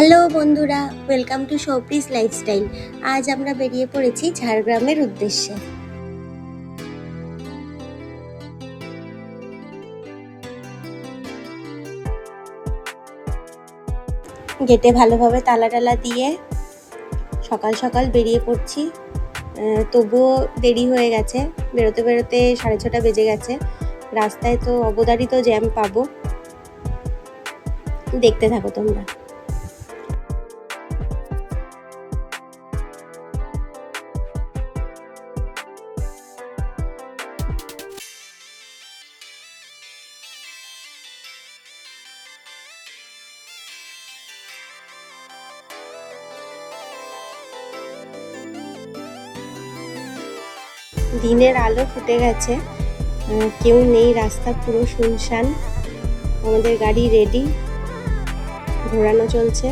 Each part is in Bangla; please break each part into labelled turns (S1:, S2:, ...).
S1: হ্যালো বন্ধুরা ওয়েলকাম টু শোপিস লাইফস্টাইল আজ আমরা বেরিয়ে পড়েছি ঝাড়গ্রামের উদ্দেশ্যে। গেটে ভালোভাবে তালা টালা দিয়ে সকাল সকাল বেরিয়ে পড়ছি। তবুও দেরি হয়ে গেছে, বেরোতে বেরোতে সাড়ে ছটা বেজে গেছে। রাস্তায় তো অবদারিত জ্যাম পাবো। দেখতে থাকো তোমরা। দিনের আলো ফুটে গেছে। কেউ নেই রাস্তা, পুরো শুনশান। আমাদের গাড়ি রেডি ঘোরানো চলছে।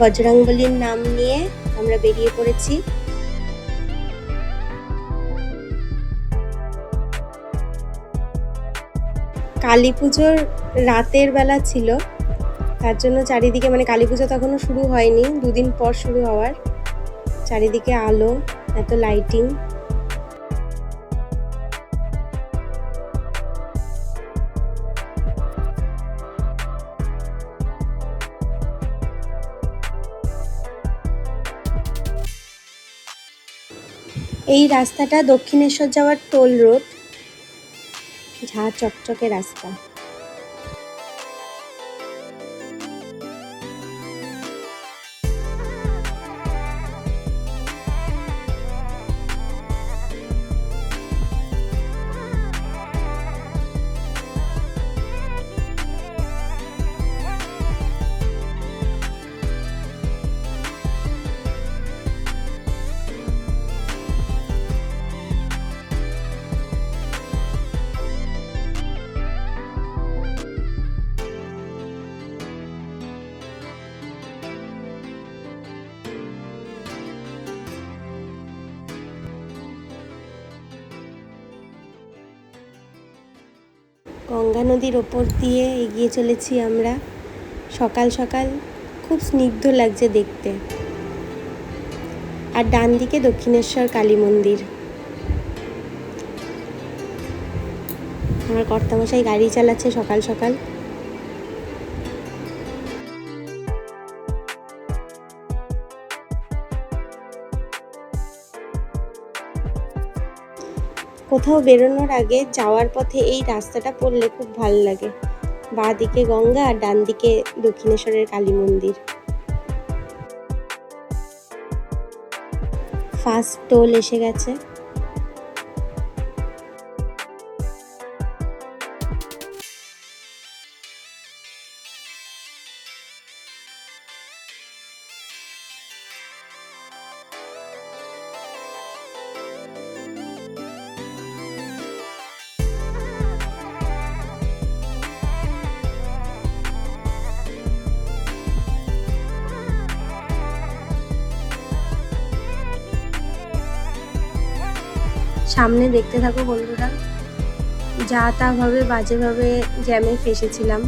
S1: বজরংবলীর নাম নিয়ে আমরা বেরিয়ে পড়েছি। কালী পুজোর রাতের বেলা ছিল। তার জন্য চারিদিকে মানে কালী পুজো তখনও শুরু হয়নি, দুদিন পর শুরু হওয়ার। চারিদিকে আলো, এত লাইটিং এই রাস্তাটা দক্ষিণেশ্বর যাওয়ার টোল রোড ঝা চকচকে রাস্তা। গঙ্গা নদীর ওপর দিয়ে এগিয়ে চলেছি আমরা। সকাল সকাল খুব স্নিগ্ধ লাগছে দেখতে। আর ডান দিকে দক্ষিণেশ্বর কালী মন্দির। আমার কর্তামশাই গাড়ি চালাচ্ছে সকাল সকাল। কোথাও বেরোনোর আগে যাওয়ার পথে এই রাস্তাটা পড়লে খুব ভালো লাগে। বাঁ দিকে গঙ্গা আর ডান দিকে দক্ষিণেশ্বরের কালী মন্দির। ফার্স্ট টোল এসে গেছে। সামনে দেখতে থাকো বন্ধুরা। যা তা ভাবে বাজেভাবে জ্যামে ফেসেছিলাম।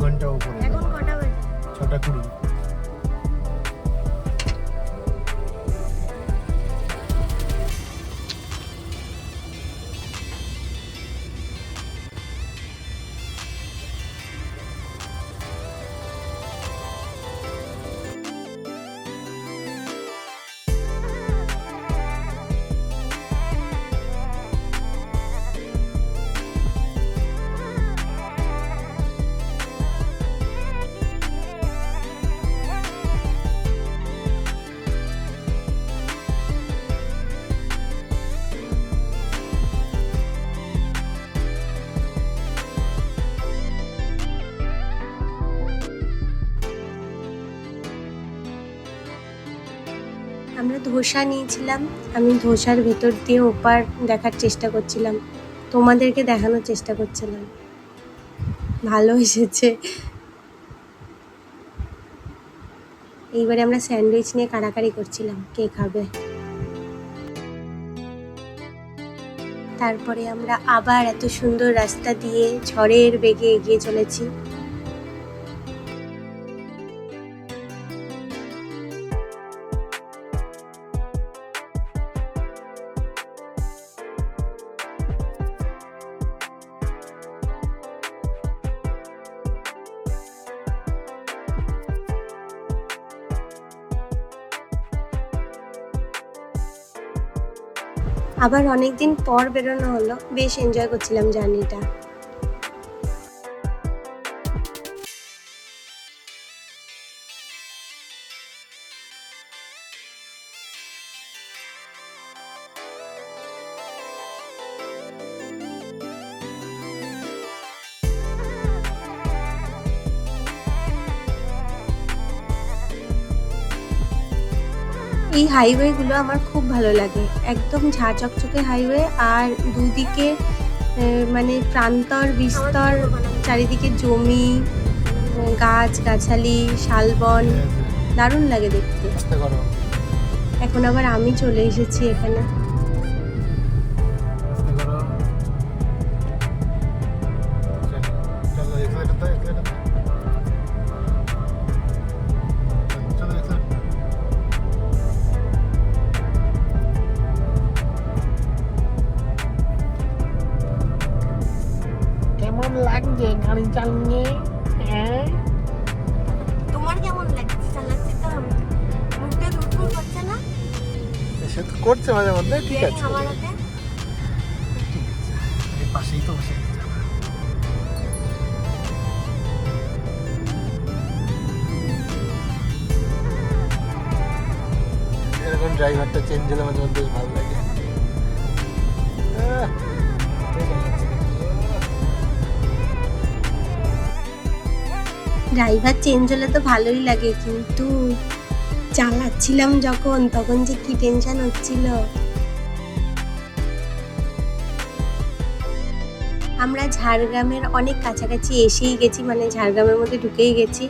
S2: ঘণ্টা উপরে।
S1: এখন কটা বাজে?
S2: ছটা কুড়ি।
S1: আমরা ধোসা নিয়েছিলাম। আমি ধোসার ভেতর দিয়ে ওপার দেখার চেষ্টা করছিলাম। তোমাদেরকে দেখানোর চেষ্টা করছিলাম। ভালো এসেছে। এইবারে আমরা স্যান্ডউইচ নিয়ে কাড়াকাড়ি করছিলাম, কে খাবে? তারপরে আমরা আবার এত সুন্দর রাস্তা দিয়ে ঝড়ের বেগে এগিয়ে চলেছি। আবার অনেকদিন পর বেরোনো হলো। বেশ এনজয় করছিলাম জার্নিটা হাইওয়েগুলো আমার খুব ভালো লাগে। একদম ঝাঁ চকচকে হাইওয়ে আর দুদিকে মানে প্রান্তর বিস্তর চারিদিকে জমি গাছ গাছালি শালবন দারুণ লাগে দেখতে। এখন আবার আমি চলে এসেছি এখানে। তো
S2: মাঝে মধ্যে ঠিক আছে। ঠিক আছে পাশেই তো বসে এরকম ড্রাইভারটা চেঞ্জ হলে মাঝে মধ্যে ভালো লাগে।
S1: ড্রাইভার চেঞ্জ হলে তো ভালোই লাগে কিন্তু চালাচ্ছিলাম যখন, তখন যে কি টেনশন হচ্ছিল। আমরা ঝাড়গ্রামের অনেক কাছাকাছি এসেই গেছি মানে ঝাড়গ্রামের মধ্যে ঢুকেই গেছি।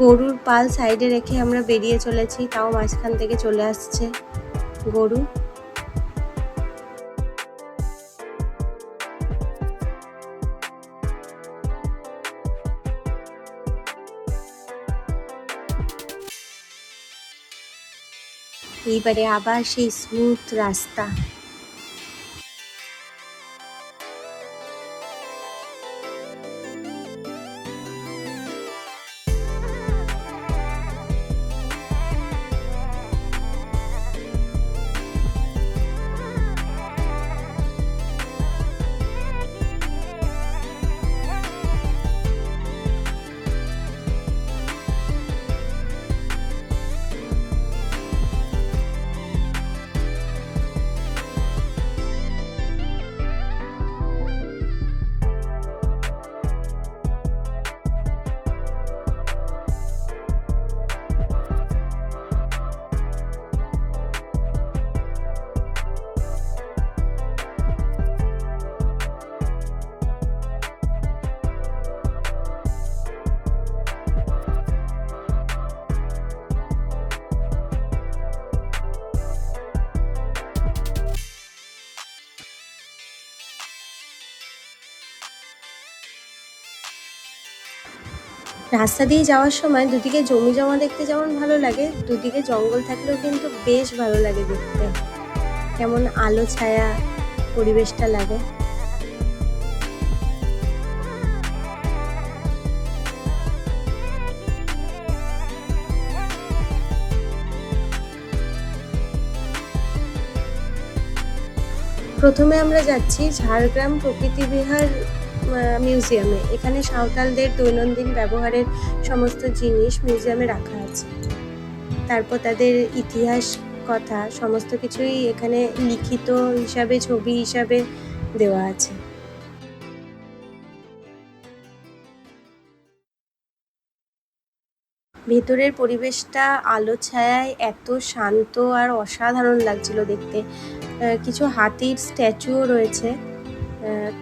S1: গরুর পাল সাইডে রেখে আমরা বেরিয়ে চলেছি, তাও মাঝখান থেকে চলে আসছে গরু। এইবারে আবার সেই স্মুথ রাস্তা। রাস্তা দিয়ে যাওয়ার সময় দুদিকে জমি জমা দেখতে যেমন ভালো লাগে, দুদিকে জঙ্গল থাকলেও কিন্তু বেশ ভালো লাগে দেখতে। কেমন আলো, ছায়া, পরিবেশটা লাগে। প্রথমে আমরা যাচ্ছি ঝাড়গ্রাম প্রকৃতি বিহার মিউজিয়ামে এখানে সাঁওতালদের দৈনন্দিন ব্যবহারের সমস্ত জিনিস মিউজিয়ামে রাখা আছে। তারপর তাদের ইতিহাস, কথা, সমস্ত কিছুই এখানে লিখিত হিসাবে, ছবি হিসাবে দেওয়া আছে। ভেতরের পরিবেশটা আলো ছায়ায় এত শান্ত আর অসাধারণ লাগছিল দেখতে। কিছু হাতির স্ট্যাচুও রয়েছে।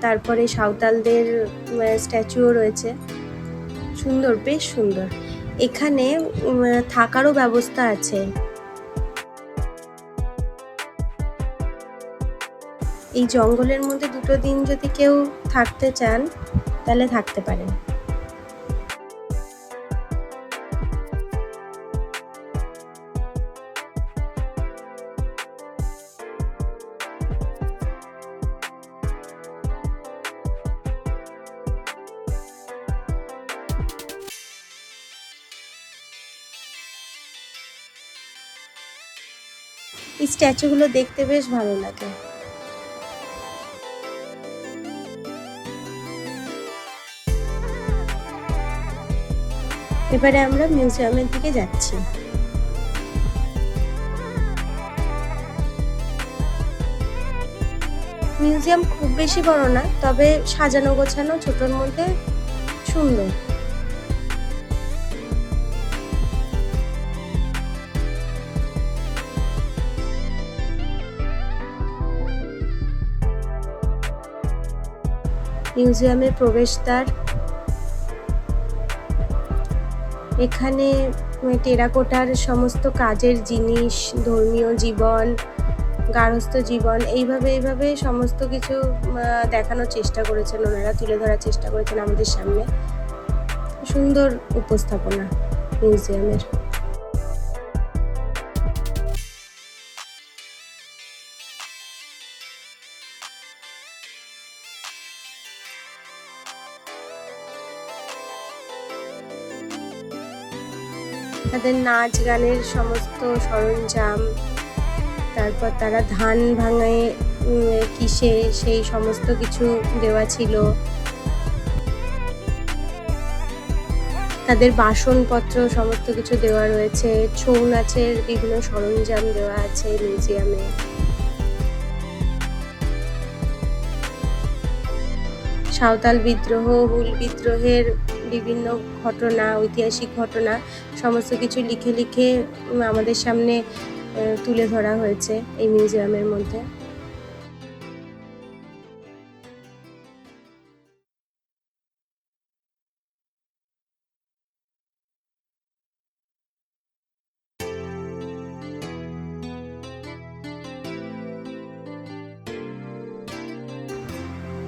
S1: তারপরে সাঁওতালদের স্ট্যাচুও রয়েছে। সুন্দর, বেশ সুন্দর। এখানে থাকারও ব্যবস্থা আছে। এই জঙ্গলের মধ্যে দুটো দিন যদি কেউ থাকতে চান, তাহলে থাকতে পারেন। এই স্ট্যাচুগুলো দেখতে বেশ ভালো লাগে। এবারে আমরা মিউজিয়ামের দিকে যাচ্ছি। মিউজিয়াম খুব বেশি বড় না, তবে সাজানো গোছানো ছোটোর মধ্যে সুন্দর। মিউজিয়ামের প্রবেশদ্বার। এখানে টেরাকোটার সমস্ত কাজের জিনিস, ধর্মীয় জীবন, গার্হস্থ্য জীবন, এইভাবে এইভাবে সমস্ত কিছু দেখানোর চেষ্টা করেছেন ওনারা, তুলে ধরার চেষ্টা করেছেন আমাদের সামনে। সুন্দর উপস্থাপনা মিউজিয়ামের। তাদের নাচ গানের সমস্ত সরঞ্জাম, তারপর তারা ধান ভাঙায় কিসে সেই সমস্ত কিছু দেওয়া ছিল। তাদের বাসনপত্র সমস্ত কিছু দেওয়া রয়েছে, ছৌ নাচের বিভিন্ন সরঞ্জাম দেওয়া আছে মিউজিয়ামে। সাঁওতাল বিদ্রোহ, হুল বিদ্রোহের বিভিন্ন ঘটনা, ঐতিহাসিক ঘটনা সমস্ত কিছু লিখে লিখে আমাদের সামনে তুলে ধরা হয়েছে এই মিউজিয়ামের মধ্যে।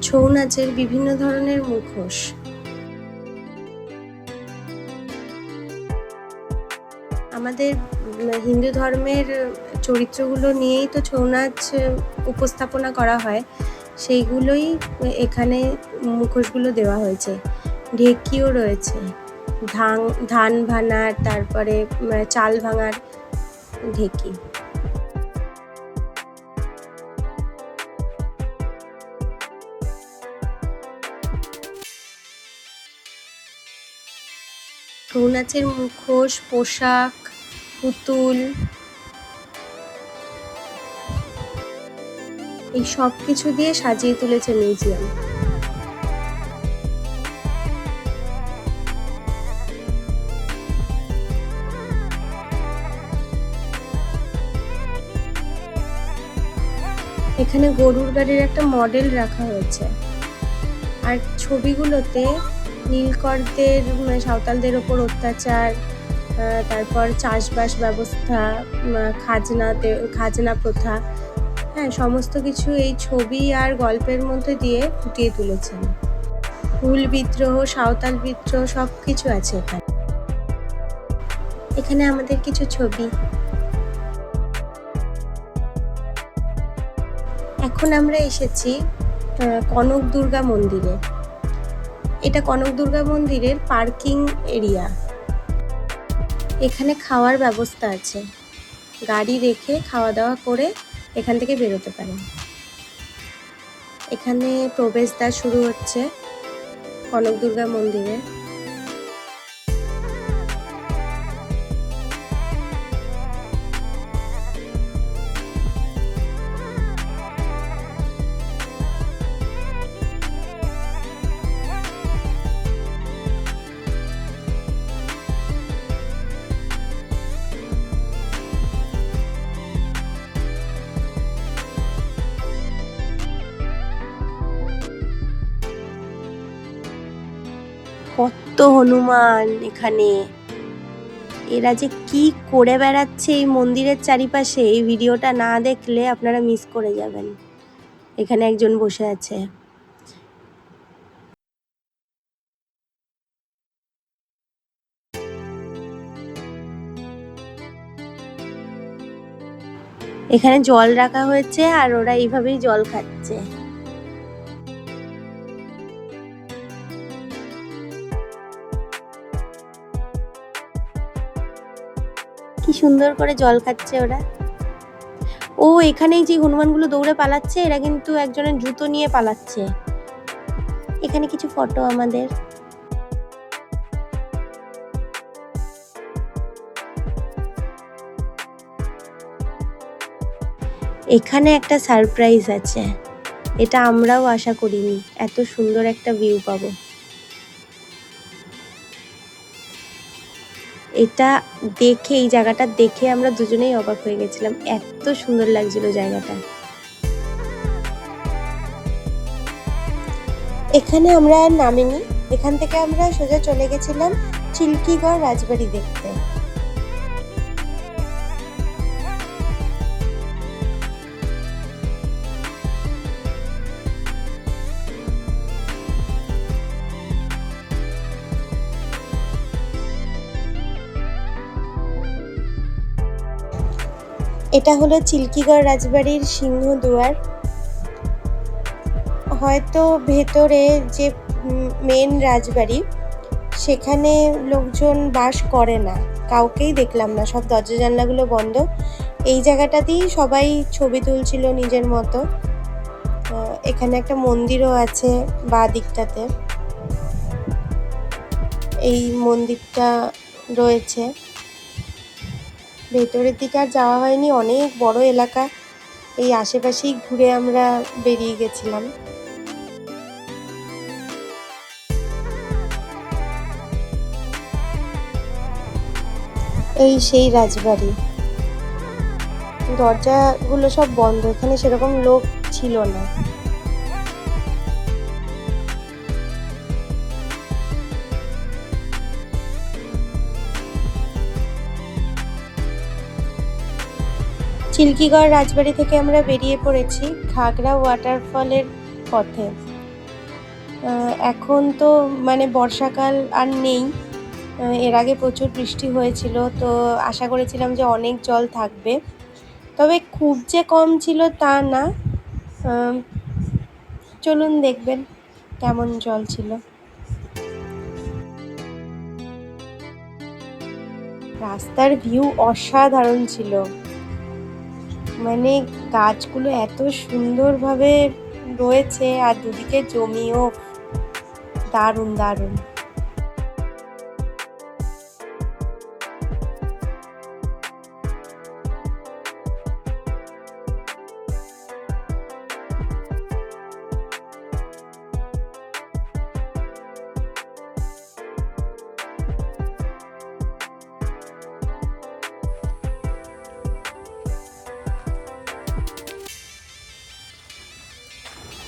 S1: ছৌ নাচের বিভিন্ন ধরনের মুখোশ আমাদের হিন্দু ধর্মের চরিত্রগুলো নিয়েই তো ছৌ নাচ উপস্থাপনা করা হয়। সেইগুলোই এখানে মুখোশগুলো দেওয়া হয়েছে। ঢেকিও রয়েছে। ধান ধান ভানার তারপরে চাল ভাঙার ঢেকি। ছৌ নাচের মুখোশ, পোশাক পুতুল। এই সব কিছু দিয়ে সাজিয়ে তুলেছে মিউজিয়াম। এখানে গরুর গাড়ির একটা মডেল রাখা হয়েছে। আর ছবিগুলোতে নীলকরদের উম, সাঁওতালদের ওপর অত্যাচার তারপর চাষবাস ব্যবস্থা খাজনাতে খাজনা প্রথা হ্যাঁ সমস্ত কিছু এই ছবি আর গল্পের মধ্যে দিয়ে ফুটিয়ে তুলেছেন। হুল বিদ্রোহ, সাঁওতাল বিদ্রোহ সব কিছু আছে এখানে। এখানে আমাদের কিছু ছবি। এখন আমরা এসেছি কনক দুর্গা মন্দিরে। এটা কনক দুর্গা মন্দিরের পার্কিং এরিয়া। এখানে খাওয়ার ব্যবস্থা আছে। গাড়ি রেখে খাওয়া দাওয়া করে এখান থেকে বেরোতে পারেন। এখানে প্রবেশদ্বার শুরু হচ্ছে কনক দুর্গা মন্দিরে। হনুমান এখানে। এরা যে কি করে বেড়াচ্ছে এই মন্দিরের চারিপাশে, এই ভিডিওটা না দেখলে আপনারা মিস করে যাবেন। এখানে একজন বসে আছে। এখানে জল রাখা হয়েছে আর ওরা এইভাবেই জল খাচ্ছে। কি সুন্দর করে জল খাচ্ছে ওরা। ও, এখানেই যে হনুমানগুলো দৌড়ে পালাচ্ছে, এরা কিন্তু একজনের জুতো নিয়ে পালাচ্ছে। এখানে কিছু ফটো আমাদের। এখানে একটা সারপ্রাইজ আছে। এটা আমরাও আশা করিনি, এত সুন্দর একটা ভিউ পাবো। এটা দেখে, এই জায়গাটা দেখে আমরা দুজনেই অবাক হয়ে গেছিলাম। এত সুন্দর লাগছিল জায়গাটা। এখানে আমরা আর নামিনি। এখান থেকে আমরা সোজা চলে গেছিলাম চিল্কিগড় রাজবাড়ি দেখতে। এটা হলো চিল্কিগড় রাজবাড়ির সিংহদুয়ার হয়তো ভেতরে যে মেন রাজবাড়ি, সেখানে লোকজন বাস করে না। কাউকেই দেখলাম না। সব দরজা জানলাগুলো বন্ধ। এই জায়গাটাতেই সবাই ছবি তুলছিল নিজের মতো। এখানে একটা মন্দিরও আছে বা দিকটাতে। এই মন্দিরটা রয়েছে। ভেতরের দিকে আর যাওয়া হয়নি, অনেক বড় এলাকা। এই আশেপাশেই ঘুরে আমরা বেরিয়ে গেছিলাম। এই সেই রাজবাড়ি। দরজাগুলো সব বন্ধ, এখানে সেরকম লোক ছিল না। চিল্কিগড় রাজবাড়ি থেকে আমরা বেরিয়ে পড়েছি ঘাগরা ওয়াটারফলের পথে। এখন তো মানে বর্ষাকাল আর নেই। এর আগে প্রচুর বৃষ্টি হয়েছিল, তো আশা করেছিলাম যে অনেক জল থাকবে। তবে খুব যে কম ছিল তা না। চলুন দেখবেন কেমন জল ছিল। রাস্তার ভিউ অসাধারণ ছিল। মানে গাছগুলো এত সুন্দরভাবে রয়েছে আর দুদিকে জমিও দারুণ দারুণ।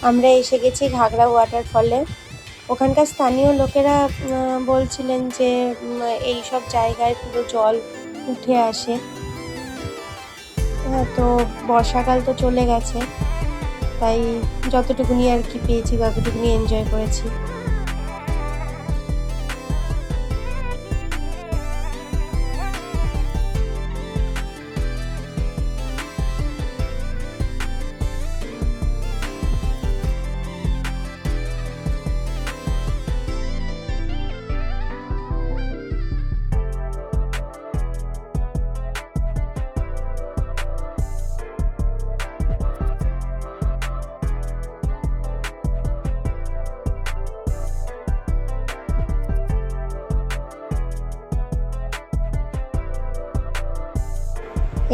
S1: আমরা এসে গেছি ঘাগরা ওয়াটারফলে ওখানকার স্থানীয় লোকেরা বলছিলেন যে এই সব জায়গায় পুরো জল উঠে আসে। হ্যাঁ, তো বর্ষাকাল তো চলে গেছে তাই যতটুকুনি আর কি পেয়েছি ততটুকুনি এনজয় করেছি।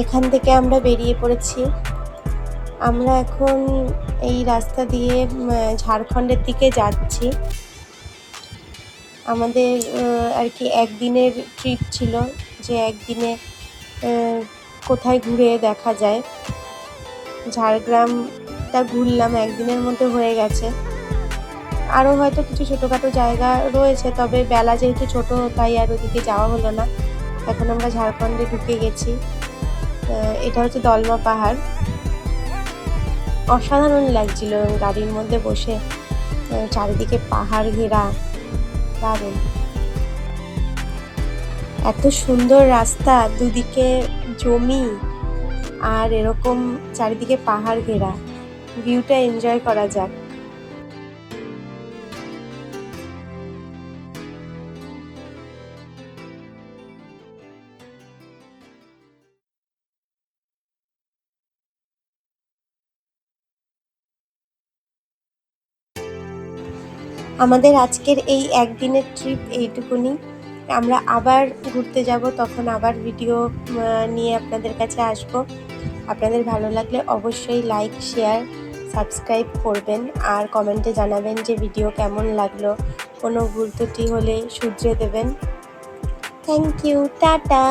S1: এখান থেকে আমরা বেরিয়ে পড়েছি। আমরা এখন এই রাস্তা দিয়ে ঝাড়খণ্ডের দিকে যাচ্ছি। আমাদের আর কি একদিনের ট্রিপ ছিল যে একদিনে কোথায় ঘুরে দেখা যায়। ঝাড়গ্রামটা ঘুরলাম, একদিনের মধ্যে হয়ে গেছে। আরও হয়তো কিছু ছোটোখাটো জায়গা রয়েছে, তবে বেলা যেহেতু ছোট, তাই আর ওদিকে যাওয়া হলো না। এখন আমরা ঝাড়খণ্ডে ঢুকে গেছি। এটা হচ্ছে দলমা পাহাড়। অসাধারণ লাগছিল গাড়ির মধ্যে বসে। চারিদিকে পাহাড় ঘেরা, দারুণ। এত সুন্দর রাস্তা, দুদিকে জমি আর এরকম চারিদিকে পাহাড় ঘেরা। ভিউটা এনজয় করা যাক। আমাদের আজকের এই একদিনের ট্রিপ এইটুকুনি। আমরা আবার ঘুরতে যাব, তখন আবার ভিডিও নিয়ে আপনাদের কাছে আসব। আপনাদের ভালো লাগলে অবশ্যই লাইক শেয়ার সাবস্ক্রাইব করবেন আর কমেন্টে জানাবেন যে ভিডিও কেমন লাগল। কোনো ভুল ত্রুটি হলে শুধরে দেবেন। Thank you tata!